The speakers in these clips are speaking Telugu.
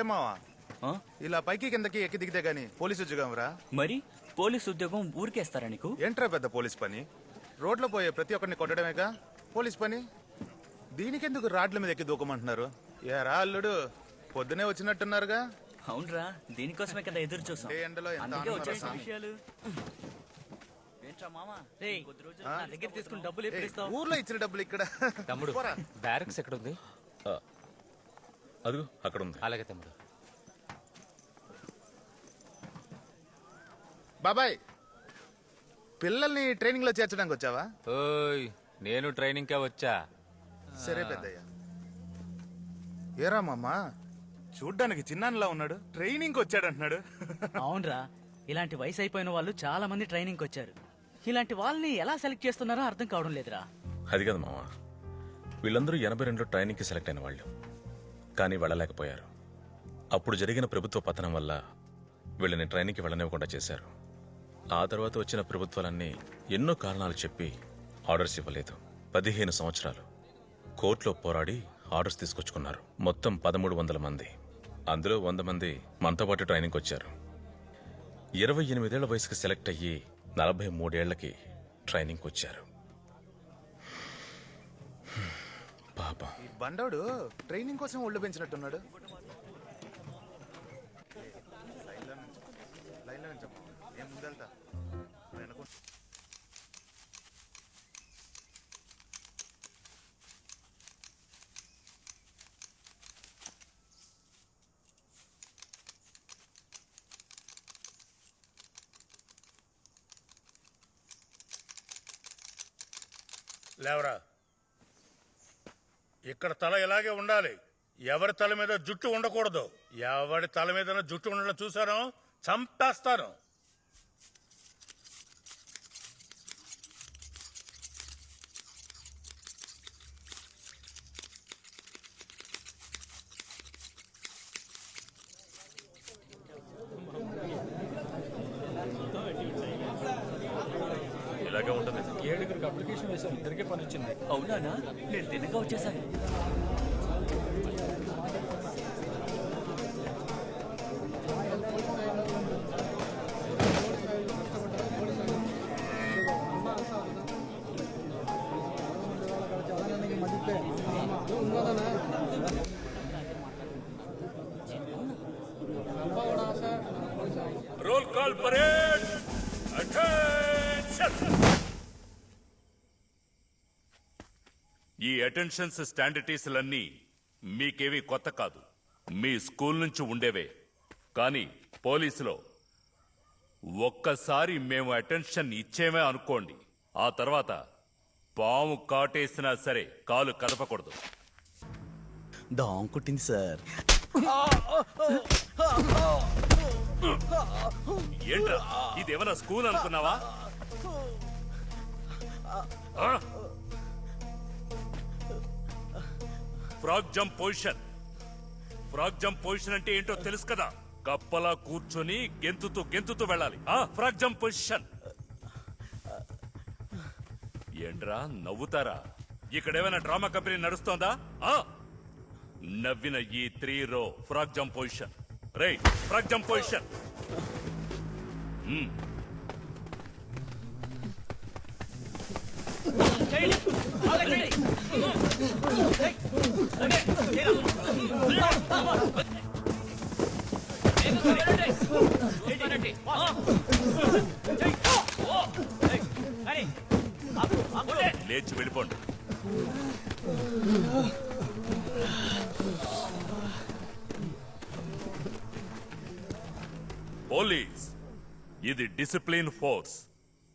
ఏమావా? ఇలా పైకి కిందకి ఎక్కి దిగితే గాని పోలీసు ఉద్యోగం రా. మరి? పోలీస్ ఉద్యోగం ఊరికేస్తారా నీకు? ఏంట్రా పెద్ద పోలీస్ పని? రోడ్లో పోయే ప్రతి ఒక్కరిని కొట్టడమేగా? పోలీస్ పని? దీనికెందుకు రాడ్ల మీద ఎక్కి దూకమంటున్నారు? ఏరా అల్లుడు పొద్దునే వచ్చినట్టున్నారుగా. అవునరా దీనికోసమే కదా ఎదురు చూసాం. ఏ ఎండలో రా విషయాలు. ఏంట్రా మామా రేయ్, కొద్ది రోజులు నా దగ్గర తీసుకున్న డబ్బులు ఊర్లో ఇచ్చిన డబ్బులు ఇక్కడ. తమ్ముడు. బ్యారక్స్ ఎక్కడ ఉంది అదిగో అక్కడ ఉంది అలాగే తమ్ముడు. బాబాయ్ పిల్లల్ని ట్రైనింగ్లో చేర్చడానికి వచ్చావా? ఓయ్ నేను ట్రైనింగ్ కే వచ్చా. సరే పెద్దయ్య. ఏరా మామ? చూడ్డానికి చిన్నాన్నలా ఉన్నాడు ట్రైనింగ్ వచ్చాడంటున్నాడు. అవునరా ఇలాంటి వయసు అయిపోయిన వాళ్ళు చాలా మంది ట్రైనింగ్ వచ్చారు. ఇలాంటి వాళ్ళని ఎలా సెలెక్ట్ చేస్తున్నారో అర్థం కావడం లేదురా. అది కాదు మామ వీళ్ళందరూ ఎనభై రెండులో ట్రైనింగ్కి సెలెక్ట్ అయిన వాళ్ళు. కానీ వెళ్ళలేకపోయారు. అప్పుడు జరిగిన ప్రభుత్వ పతనం వల్ల వీళ్ళని ట్రైనింగ్కి వెళ్ళనివ్వకుండా చేశారు. ఆ తర్వాత వచ్చిన ప్రభుత్వాలన్నీ ఎన్నో కారణాలు చెప్పి ఆర్డర్స్ ఇవ్వలేదు. పదిహేను సంవత్సరాలు కోర్టులో పోరాడి ఆర్డర్స్ తీసుకొచ్చుకున్నారు. మొత్తం పదమూడు వందల మంది. అందులో వంద మంది మనతో పాటు ట్రైనింగ్కి వచ్చారు. ఇరవై ఎనిమిదేళ్ళ వయసుకి సెలెక్ట్ అయ్యి నలభై మూడేళ్ళకి ట్రైనింగ్కి వచ్చారు. పాపం ఈ బండోడు ట్రైనింగ్ కోసం ఒళ్ళు పెంచినట్టున్నాడు లైన్లో నుంచోమ్మా. నేను ముందెళ్తా. లేవరా ఇక్కడ తల ఇలాగే ఉండాలి. ఎవరి తల మీద జుట్టు ఉండకూడదు. ఎవరి తల మీద జుట్టు ఉండడం చూసారో చంపేస్తాను. ఇలాగే ఉంటుంది. ఏడుగురికి అప్లికేషన్ వేసాం ఇద్దరికే పని వచ్చింది. అవునానా? నేను తిన్నగా వచ్చేసాను రోల్ కాల్ పరేడ్ అటెన్షన్స్ స్టాండర్టీస్లన్నీ మీకేవి కొత్త కాదు. మీ స్కూల్ నుంచి ఉండేవే. కానీ పోలీసులో ఒక్కసారి మేము అటెన్షన్ ఇచ్చేమే అనుకోండి. ఆ తర్వాత పాము కాటేసినా సరే కాలు కదపకూడదు. దాం కుట్టింది సార్. ఏంట్రా? ఇదేమన్నా స్కూల్ అనుకున్నావా? Frog jump position. Frog jump position అంటే ఏంటో తెలుసు కదా? కప్పలా కూర్చొని గెంతుతూ గెంతుతూ వెళ్ళాలి. ఆ ఫ్రాగ్ జంప్ పొజిషన్. ఏంట్రా నవ్వుతారా? ఇక్కడేమైనా డ్రామా కంపెనీ నడుస్తోందా? ఆ? నవ్విన ఈ three row frog jump position. రే ఫ్రాగ్ జంప్ పొజిషన్. లేచి వెళ్ళిపోండి. పోలీస్ ఇది డిసిప్లిన్ ఫోర్స్.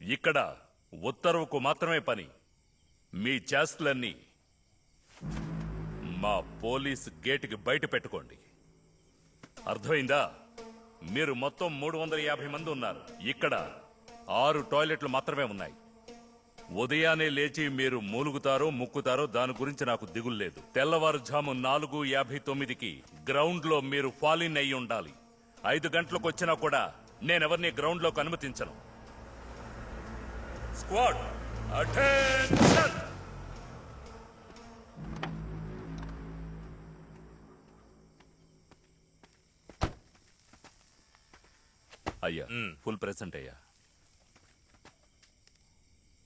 ఇక్కడ ఉత్తర్వుకు మాత్రమే పని. మీ చేష్టలన్నీ మా పోలీస్ గేటుకి బయట పెట్టుకోండి. అర్థమైందా? మీరు మొత్తం మూడు వందల యాభై మంది ఉన్నారు. ఇక్కడ ఆరు టాయిలెట్లు మాత్రమే ఉన్నాయి. ఉదయాన్నే లేచి మీరు మూలుగుతారో ముక్కుతారో దాని గురించి నాకు దిగులు లేదు. తెల్లవారుజాము నాలుగు యాభై తొమ్మిదికి గ్రౌండ్లో మీరు ఫాలిన్ అయి ఉండాలి. ఐదు గంటలకు వచ్చినా కూడా నేనెవరిని గ్రౌండ్లోకి అనుమతించను. Squad attention! అయ్యా. ఫుల్ ప్రెసెంట్ అయ్యా.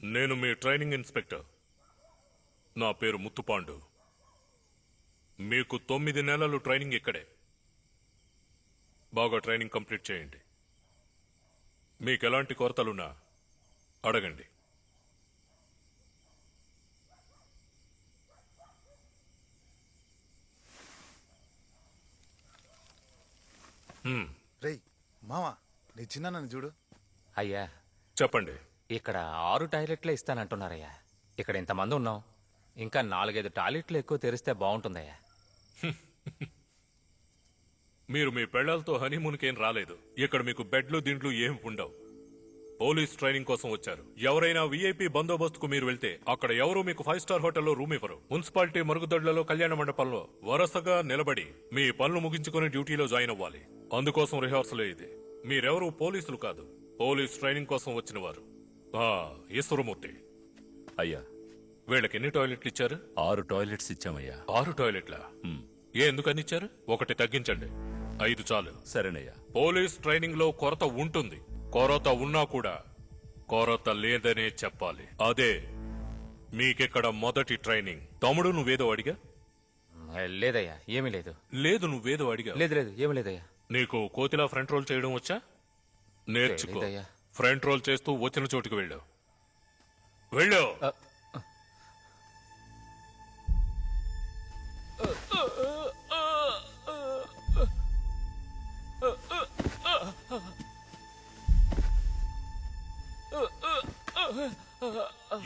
నేను మీ ట్రైనింగ్ ఇన్స్పెక్టర్. నా పేరు ముత్తుపాండు. మీకు తొమ్మిది నెలలు ట్రైనింగ్ ఇక్కడే. బాగా ట్రైనింగ్ కంప్లీట్ చేయండి. మీకు ఎలాంటి కొరతలున్నా అడగండి. రేయ్ మావా. నీ చిన్న నన్ను చూడు. అయ్యా. చెప్పండి. ఇక్కడ ఆరు టాయిలెట్లే ఇస్తానంటున్నారయ్యా. ఇక్కడ ఇంతమంది ఉన్నాం. ఇంకా నాలుగైదు టాయిలెట్లు ఎక్కువ తెరిస్తే బాగుంటుందయ్యా. మీరు మీ పెళ్ళాలతో హనీమూన్కేం రాలేదు. ఇక్కడ మీకు బెడ్లు దిండ్లు ఏం ఉండవు. పోలీస్ ట్రైనింగ్ కోసం వచ్చారు. ఎవరైనా వీఐపీ బందోబస్తుకు మీరు వెళ్తే అక్కడ ఎవరు మీకు ఫైవ్ స్టార్ హోటల్లో రూమ్ ఇవ్వరు. మున్సిపాలిటీ మరుగుదొడ్లలో కళ్యాణ మండపంలో వరుసగా నిలబడి మీ పనులు ముగించుకుని డ్యూటీలో జాయిన్ అవ్వాలి. అందుకోసం రిహార్సల్ ఇది. మీరెవరు పోలీసులు కాదు. పోలీస్ ట్రైనింగ్ కోసం వచ్చిన వారు ఆ, ఈశ్వరమూర్తి. అయ్యా. వీళ్ళకి ఎన్ని టాయిలెట్లు ఇచ్చారు? ఆరు టాయిలెట్స్ ఇచ్చామయ్యా. ఆరు టాయిలెట్లా? ఏ ఎందుకని ఇచ్చారు? ఒకటి తగ్గించండి. ఐదు చాలు. సరేనయ్యా. పోలీస్ ట్రైనింగ్లో కొరత ఉంటుంది. కొరత ఉన్నా కూడా కొరత లేదనే చెప్పాలి. అదే మీకిక్కడ మొదటి ట్రైనింగ్? తమ్ముడు నువ్వేదో అడిగా? లేదయ్యా ఏమీ లేదు. లేదు నువ్వేదో అడిగా లేదు లేదు ఏమీ లేదయ్యా. నీకు కోతిలా ఫ్రంట్ రోల్ చేయడం వచ్చా? నేర్చుకో. తెలీదయ్యా. ఫ్రంట్ రోల్ చేస్తూ వచ్చిన చోటుకు వెళ్ళు. వెళ్ళు.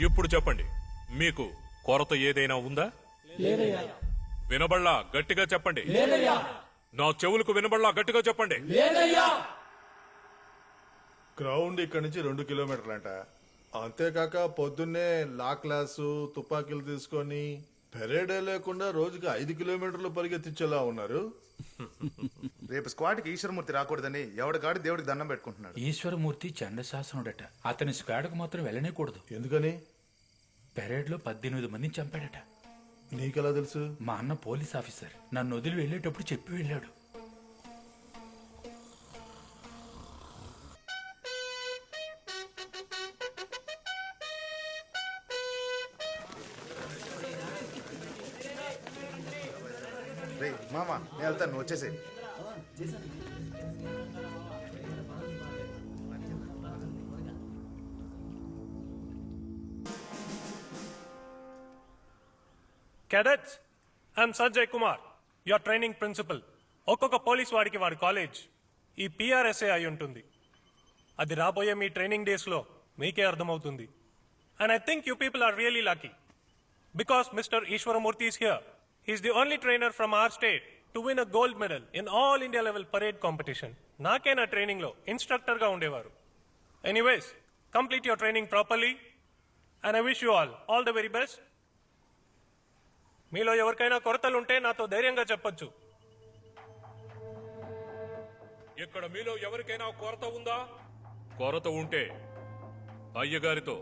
ఇప్పుడు చెప్పండి. మీకు కొరత ఏదైనా ఉందా? వినబడలా గట్టిగా చెప్పండి. నా చెవులకు వినబడలా గట్టిగా చెప్పండి. గ్రౌండ్ ఇక్కడ నుంచి రెండు కిలోమీటర్లంట. అంతేకాక పొద్దున్నే లా క్లాసు తుపాకీలు తీసుకొని పెరేడే లేకుండా రోజుకి ఐదు కిలోమీటర్లు పరిగెత్తించేలా ఉన్నారు. రేపు స్క్వాడ్కి ఈశ్వరమూర్తి రాకూడదని ఎవడికాడు దేవుడికి దండం పెట్టుకుంటున్నాడు. ఈశ్వరమూర్తి చండశాసనుడట. అతని స్క్వాడ్కు మాత్రం వెళ్ళనేకూడదు ఎందుకని? పెరేడ్లో పద్దెనిమిది మందిని చంపాడట. నీకెలా తెలుసు? మా అన్న పోలీస్ ఆఫీసర్. నన్ను వదిలి వెళ్ళేటప్పుడు చెప్పి వెళ్ళాడు. రేయ్ మామా నేను వెళ్తాను నువ్వు cadets Cadets, Sanjay Kumar your training principal ఒక్కొక్క పోలీస్ వాడికి వాడి కాలేజ్ ఈ పిఆర్ఎస్ఏ అయి ఉంటుంది. అది రాబోయే మీ ట్రైనింగ్ డేస్లో మీకే అర్థమవుతుంది. And I think you people are really lucky because mister Eswaramurthy is here he's the only trainer from our state to win a gold medal in all India level parade competition నాకేనా ట్రైనింగ్లో ఇన్స్ట్రక్టర్గా ఉండేవారు. Anyways complete your training properly and I wish you all all the very best మీలో ఎవరికైనా కొరతలుంటే నాతో ధైర్యంగా చెప్పొచ్చు. ఇక్కడ మీలో ఎవరికైనా కొరత ఉందా? కొరత ఉంటే అయ్యగారితో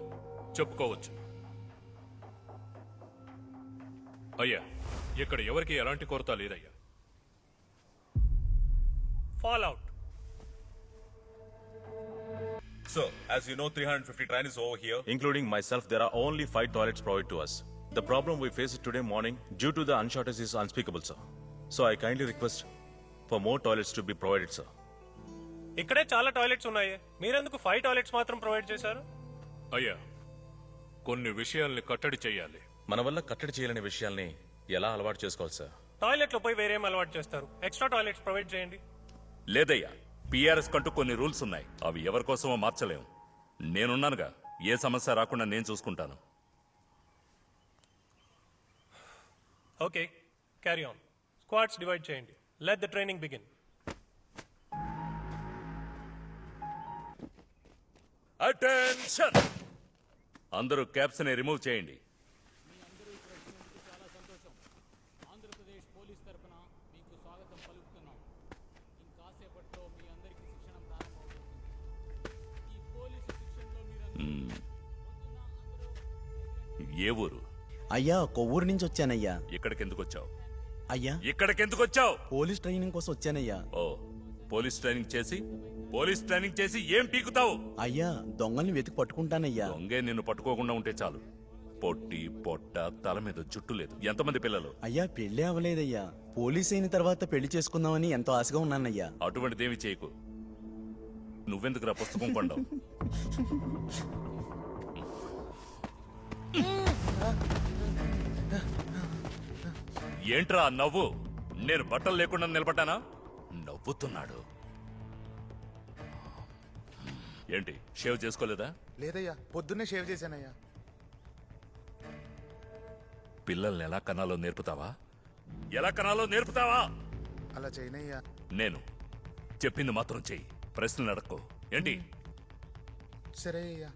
చెప్పుకోవచ్చు. అయ్యా ఇక్కడ ఎవరికి ఎలాంటి కొరత లేదయ్యా. Fall out So, as you know, 350 trainees over here, including myself, there are only five toilets provided to us. The problem we faced today morning, due to the unshortage, is unspeakable, sir. So, I kindly request for more toilets to be provided, sir. ఇక్కడే చాలా టాయిలెట్స్ ఉన్నాయి. మీరెందుకు ఫైవ్ టాయిలెట్స్ మాత్రం ప్రొవైడ్ చేశారు? అయ్యా కొన్ని విషయాల్ని కట్టడి చెయ్యాలి మన వల్ల కట్టడి చేయలేని విషయాల్ని ఎలా అలవాటు చేసుకోవాలి సార్ టాయిలెట్లో పోయి వేరేం అలవాటు చేస్తారు? ఎక్స్ట్రా టాయిలెట్స్ ప్రొవైడ్ చేయండి. లేదయ్యా పిఆర్ఎస్ కంటూ కొన్ని రూల్స్ ఉన్నాయి. అవి ఎవరి కోసమో మార్చలేం నేనున్నానుగా. ఏ సమస్య రాకుండా నేను చూసుకుంటాను. Okay carry on squads divide చేయండి let the training begin attention అందరూ క్యాప్స్ని రిమూవ్ చేయండి. ఏ ఊరు? అయ్యా కొవ్వూరు నుంచి వచ్చానయ్యా. ఇక్కడికి ఎందుకు వచ్చావు అయ్యా. ఇక్కడికి ఎందుకు వచ్చావు పోలీస్ ట్రైనింగ్ కోసం వచ్చానయ్యా. ఓ పోలీస్ ట్రైనింగ్ చేసి పోలీస్ ట్రైనింగ్ చేసి ఏం పీకుతావు? అయ్యా దొంగల్ని వెతికి పట్టుకుంటానయ్యా. దొంగే నిన్ను పట్టుకోకుండా ఉంటే చాలు. పొట్టి పొట్ట తల మీద జుట్టు లేదు. ఎంతమంది పిల్లలు? అయ్యా పెళ్ళి అవ్వలేదయ్యా. పోలీస్ అయిన తర్వాత పెళ్ళి చేసుకుందామని ఎంతో ఆశగా ఉన్నానయ్యా. అటువంటిదేమి చేయకు. నువ్వెందుకురా పుస్తకం కొండవు ఏంట్రా నవ్వు? నేను బట్టలు లేకుండా నిలబడ్డానా? నవ్వుతున్నాడు. ఏంటి షేవ్ చేసుకోలేదా? లేదయ్యా పొద్దున్నే షేవ్ చేశానయ్యా. పిల్లల్ని ఎలా కనాలో నేర్పుతావా? ఎలా కనాలో నేర్పుతావా? అలా చేయనయ్యా. నేను చెప్పింది మాత్రం చెయ్యి. ప్రశ్నలు అడక్కో. ఏంటి? సరే అయ్యా.